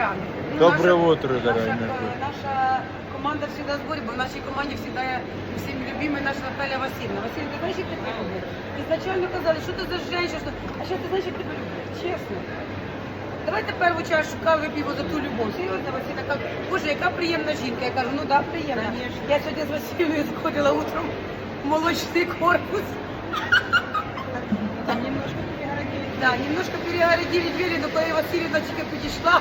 ранок. Ну, Доброе наша- утро, дорогие наша, наша команда всегда в сборе, бо в нашей команде всегда всем любимая наша Наталья Васильевна. Васильевна, ты знаешь, як тебе люблю? Изначально казали, що ти за женщина, що... а зараз ти знаєш, як тебе люблю? Чесно. Давайте першу чашу кави вип'ємо за ту любов. Серйозно, Васильна каже, боже, яка приємна жінка. Я кажу, ну да, приємна. Конечно. Я сьогодні з Васильівною заходила утром в молочний корпус. Там немножко перегородили. Да, немножко перегородили двері, но коли Васильівна тільки підійшла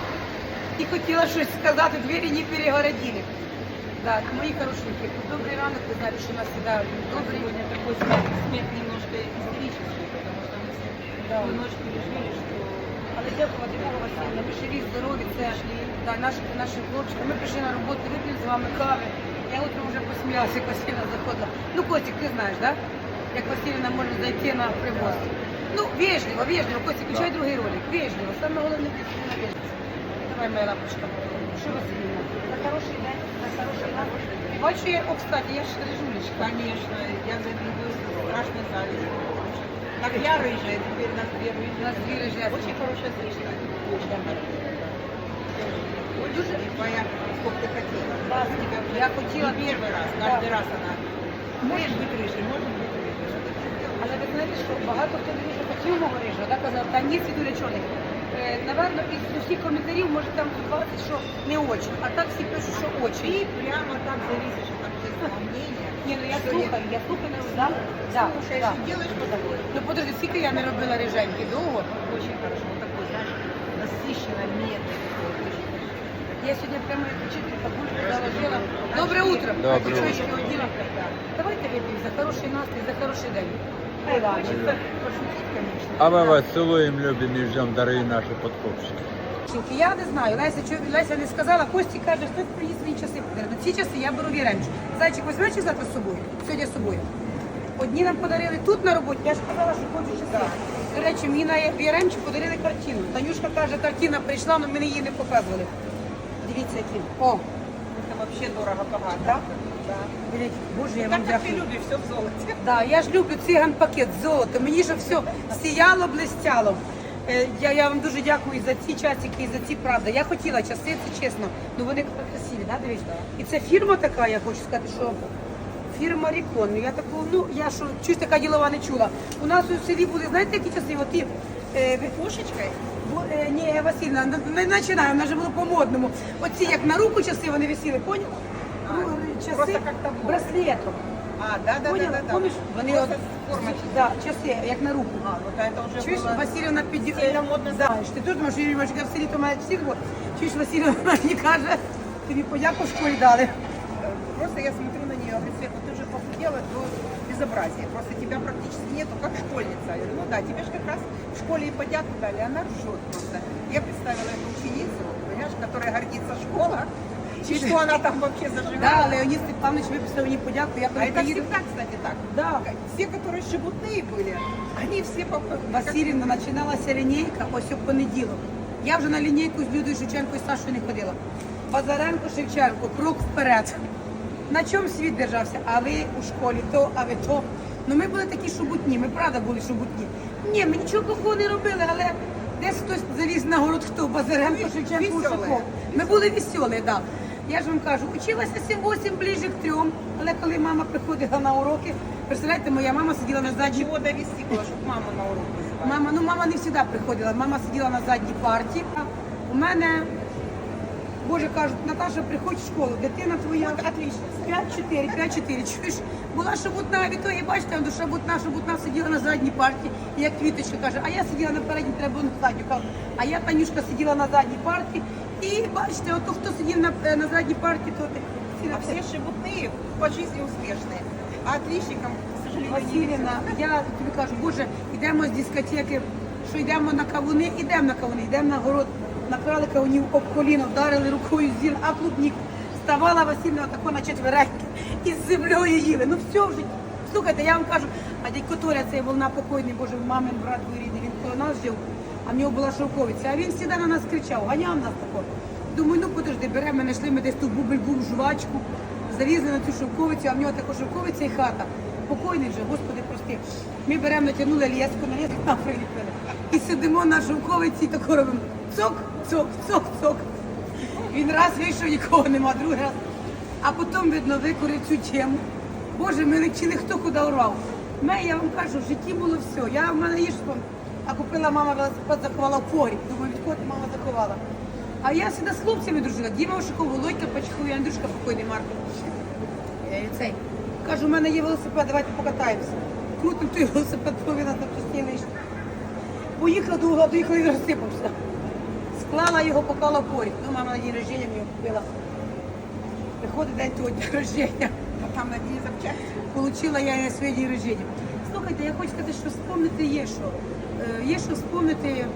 і хотіла щось сказати, двері не перегородили. Так, мої хорошенькі, добрий ранок, ви знаєте, що у нас всегда добрий. Сегодня такой смех, смех немножко истерический, потому что мы Да. всю ночь пережили, что Але дякувати Богу, Васильівна, ви живі, здорові, це да, наші, наші хлопчики. Ми прийшли на роботу, вип'ємо з вами кави. Я утром вже посміялася, як Васильівна заходила. Ну, Котик, ти знаєш, да? Як Васильівна може зайти на привоз. Ну, вежливо, вежливо, Котик, включай другий ролик. Вежливо, саме головне вежливість. Давай, моя лапочка. Що Васильівна? На хороший день, на хороший настрій. Бачу, я, о, кстати, я ж режулечка. Конечно, я завидую страшной завистью. потому что Так я рыжая, теперь нас две У рыжие. нас дві режі. Очень хорошая стрижка. Очень Дуже хорошая. Твоя, сколько ты хотела. Да, Тебя я хотела не первый раз, Да. каждый раз она. Можешь быть рыжей, можешь быть рыжей. Что ты хотела? Але ви знаєте, що багато хто дивився, що хотів мого рижу, да, казав, та ні, ці дуже чорний. Е, Наверно, із усіх коментарів, може там 20, що не очень, а так всі пишуть, що очень. Ты прямо так зависишь от общественного мнения. Ні, ну я что слухаю, я слухаю, ну, да, да, Слушаешь да. и делаешь по-своему. Ну подожди, скільки я не робила риженьки довго. Очень хорошо. Вот такой, знаешь, насыщенно, медленный. такой, очень хорошо. Я сьогодні прямо як учителька бульку заложила. Добре утро. Доброе Печочки утро. оділа. Давайте вип'ємо за хороший настрій, за хороший день. А мы вас целуем, любим и ждем, дорогие наши подкупщики. Дівчинки, Я не знаю, Леся, Леся не сказала, Кості каже, хто приніс свої часи подарунок. Ці часи я беру віремч. Зайчик, візьмеш чи завтра з собою? Сьогодні з собою. Одні нам подарили тут на роботі, я ж казала, що хочу часи. До речі, мені на віремчі подарили картину. Танюшка каже, картина прийшла, але ми її не показували. Дивіться, які. О, Это вообще дорого-богато. Да? Боже, я вам Так ты дякую. любишь все в золоте. Да, я ж люблю циган пакет золото. Мені ж все сіяло, блистяло. Е, Я, я вам дуже дякую за ці часики і за ці правди. Я хотіла часи, це чесно. Ну вони красиві, да, дивись? І це фірма така, я хочу сказати, що фірма Рікон. Ну я таку, ну я що чусь така ділова не чула. У нас у селі були, знаєте, які часи? От ті, е, ви-? Бо, е, ні, Васильівна, не- не починаємо, вона вже було по-модному. Оці як на руку часи вони висіли, поняла? А, Ну, Часи просто як там було. браслетом. А, да, да, Поняла? да, да. Помниш, вони Просто от, с формочкой. да, часи, як на руку. А, вот это уже Чуєш, было... Васильівна піді... сильно модно. Знаєш, ти теж думаєш, Юрій Іванович, в селі то має часи було. Чуєш, Васильівна мені каже, тобі подяку в школі дали. Просто я смотрю на нее, говорю, Света, ты уже похудела до безобразия. Просто тебя практически нету, как школьница. Я говорю, ну да, тебе же как раз в школе и подяку дали, она ржет просто. Я представила эту ученицу, понимаешь, которая гордится школа, и что она там вообще Да, зажигала. Леонід Степанович виписав мені подяку, я А коли это поїду. всегда, кстати, так. Да. Все, которые шебутные были, они все по... Васильівна починалася лінійка ось у понеділок. Я вже на лінійку з Людою Шевченко і Сашою не ходила. Базаренко Шевченко, крок вперед. На чому світ держався? А ви у школі то, а ви то. Ну ми були такі шубутні, ми правда були шубутні. Ні, ми нічого плохого не робили, але десь хтось заліз на город, хто Базаренко, Ви- Шевченко, веселі. Ушаков. Ми були веселі, так. Да. Я ж вам кажу, училася 7-8 ближче к трьом, але коли мама приходила на уроки, представляєте, моя мама сиділа на задній Чего довести было, чтобы маму на урок вызывать? Мама, ну мама не завжди приходила. Мама сиділа на задній парті. У мене, боже кажуть, Наташа, приходь в школу, дитина твоя. Отлично. 5-4, 5-4. Чуєш, була шабутна, в ітогі, бачите, он шабутна, шабутна сиділа на задній парті, як квіточка каже, а я сиділа на передній, треба було на задню. Кажу, А я, Танюшка, сиділа на задній парті. І бачите, ото хто сидів на, е, на задній парті, то ти. А все шебутные по жизни успешные. А отличникам, к сожалению, я тобі кажу, боже, йдемо з дискотеки, що йдемо на кавуни, йдемо на кавуни, йдемо на город, накрали кавунів об коліно, вдарили рукою зір, а клубнік. Ставала Васильівна отако на четвереньки і з землею їли. Ну все вже. Слухайте, я вам кажу, а дядько Толя, цей волна покойний, боже, мамин брат двоюрідний, він коло нас жив, а в нього була шовковиця, а він завжди на нас кричав, ганяв нас тако. Думаю, ну подожди, беремо, ми знайшли ми десь ту бубель-бум жвачку, залізли на цю шовковицю, а в нього така шовковиця і хата. Покойний вже, господи, прости. Ми беремо, натягнули леску, на леску нам приліпили. І сидимо на шовковиці і тако робимо цок, цок, цок, цок. Він раз вийшов, нікого нема, другий раз. А потім, видно, викурив цю тему. Боже, ми летіли, хто куди урвав. Мене, я вам кажу, в житті було все. Я в мене є. А купила мама велосипед, заховала в погріб. Думаю, від кого ти мама заховала. А я завжди з хлопцями дружила. Діма Ошиков, Володька Пачков, і Андрюшка покойний Марко. Е, Цей. Кажу, у мене є велосипед, давайте покатаємося. Крутим той велосипед, половина там постійно йшла. Поїхала до угла, доїхала і розсипався. Склала його, поклала в порі. Ну, мама на день рождення мені купила. Приходить день того дня рождення. А там на дні запчасті. Получила я на своє день рождення. Слухайте, я хочу сказати, що вспомнити є що. Е, Є що вспомнити.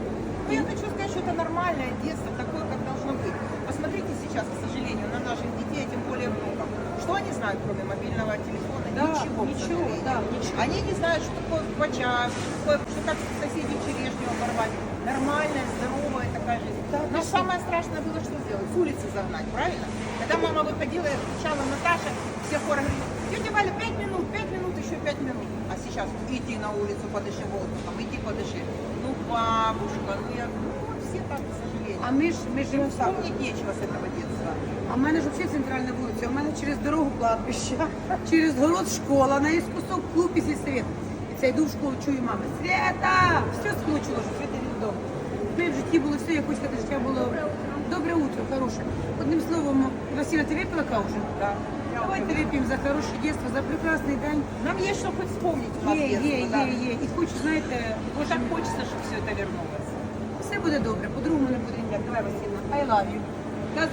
Ну, я хочу сказать, что это нормальное детство, такое, как должно быть. Посмотрите сейчас, к сожалению, на наших детей, а тем более внуков. Что они знают, кроме мобильного телефона? Да, ничего, к ничего, сожалению. да, ничего. Они не знают, что такое бача, что, такое, что как соседей черешню оборвать. Нормальная, здоровая такая жизнь. Да, Но ты что? самое страшное было, что сделать? С улицы загнать, правильно? Когда мама выходила и кричала Наташа, все хоры говорили, тетя Валя, пять минут, пять минут, еще пять минут. А сейчас иди на улицу, подыши воздухом, иди подыши. Ну, бабушка, ну я, ну, вот все так, к сожалению. А ми ж ми живемо так. Вспомнить нечего с этого детства. А в мене ж взагалі центральна вулиця. У мене через дорогу кладбище, через город школа, на кусок клуб і сільсовет. І це йду в школу, чую мами. Свята! Все схочило, що Свята йде додому. Ми в житті було все, я хочу сказати, життя було добре утро, хороше. Одним словом, Василя, ти випила каву вже? Да. Давайте вип'ємо за хороше дійство, за прекрасний день. Нам есть что хоть вспомнить у нас Є, детство, є, да. є, є. І хочу, знаєте, Вот так хочется, чтобы все это вернулось. все буде добре, по-другому не буде ніяк. Давай, Василь, I love you. Да,